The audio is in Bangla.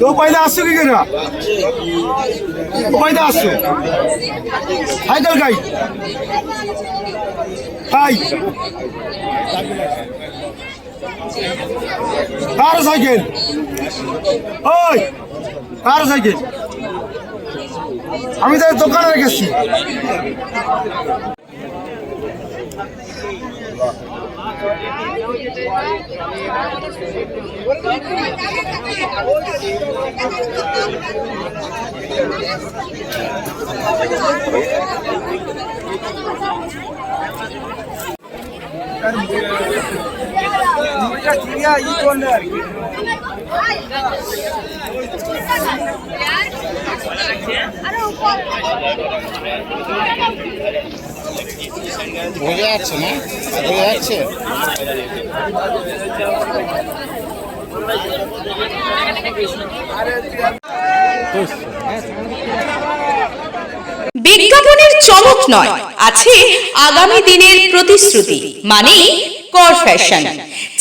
তো পয়দা আসছো কি কেনা পয়দা আসছো? সাইকেল গাই। তাই কার সাইকেল? ওই, কার সাইকেল? আমি তো দোকানে রেখেছি। Ya, itu anda. বোঝা যাচ্ছে না? বোঝা যাচ্ছে? বিজ্ঞাপনের চমক নয়, আছে আগামী দিনের প্রতিশ্রুতি মানে কর ফ্যাশন